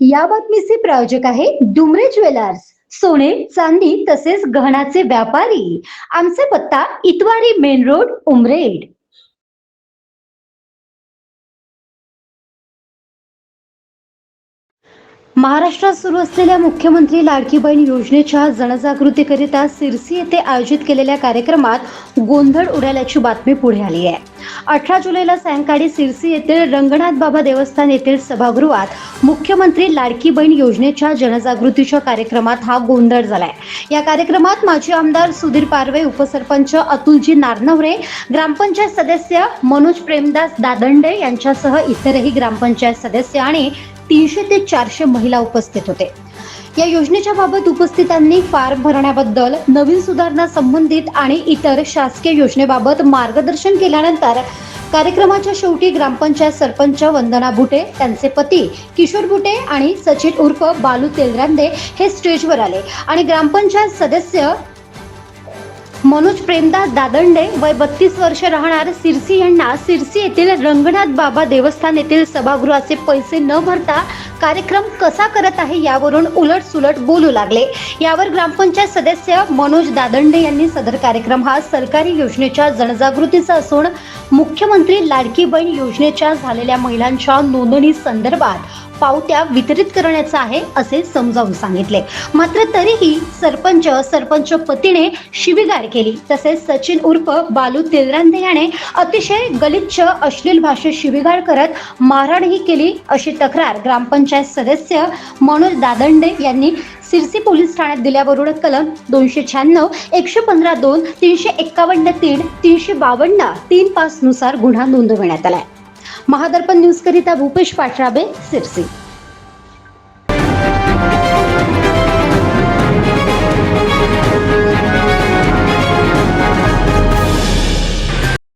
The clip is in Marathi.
या बातमीचे प्रायोजक आहे डुमरे ज्वेलर्स. सोने चांदी तसेच गहनाचे व्यापारी. आमचा पत्ता इतवारी मेन रोड उमरेड. महाराष्ट्रात सुरू असलेल्या मुख्यमंत्री लाडकी बहीण योजनेच्या जनजागृतीकरिता सिरसी येथे आयोजित केलेल्या कार्यक्रमात गोंधळ उडाल्याची बातमी पुढे आली आहे. अठरा जुलैला सायंकाळी सिरसी येथील रंगनाथ बाबा देवस्थान येथील सभागृहात मुख्यमंत्री लाडकी बहीण योजनेच्या जनजागृतीच्या कार्यक्रमात हा गोंधळ झालाय. या कार्यक्रमात माजी आमदार सुधीर पारवे उपसरपंच अतुलजी नारनवरे ग्रामपंचायत सदस्य मनोज प्रेमदास दादंडे यांच्यासह इतरही ग्रामपंचायत सदस्य आणि तीनशे ते चारशे महिला उपस्थित होते. या योजनेच्या बाबत उपस्थितांनी फार्म भरण्याबद्दल नवीन सुधारणा संबंधित आणि इतर शासकीय योजनेबाबत मार्गदर्शन केल्यानंतर कार्यक्रमाच्या शेवटी ग्रामपंचायत सरपंच वंदना बुटे त्यांचे पती किशोर बुटे आणि सचिन उर्फ बालू तेलरांदे हे स्टेजवर आले आणि ग्रामपंचायत सदस्य मनोज प्रेमदास दादंडे वय बत्तीस वर्ष राहणार सिरसी यांना सिरसी येथील रंगनाथ बाबा देवस्थान येथील सभागृहाचे पैसे न भरता कार्यक्रम कसा करत आहे यावरून उलट सुलट बोलू लागले. यावर ग्रामपंचायत सदस्य मनोज दादंडे यांनी सदर कार्यक्रम हा सरकारी योजनेच्या जनजागृतीचा असून मुख्यमंत्री लाडकी बहीण योजनेच्या झालेल्या महिलांच्या नोंदणी संदर्भात पावत्या वितरित करण्याचा आहे असे समजावून सांगितले. मात्र तरीही सरपंच सरपंच पतीने शिवीगाळ केली. तसेच सचिन उर्फ बालू तेलरांदे याने अतिशय गलिच्छ अश्लील भाषेत शिवीगाळ करत मारहाणही केली अशी तक्रार ग्रामपंचायत सदस्य मनोज दादंडे यांनी सिरसी पोलीस ठाण्यात दिल्यावरून कलम दोनशे शहाण्णव एकशे पंधरा दोन तीनशे एक्कावन्न तीन तीनशे बावन्न तीन पाच नुसार गुन्हा नोंदवण्यात आलाय. महादर्पण न्यूज करिता भूपेश पाठराबे सिरसी.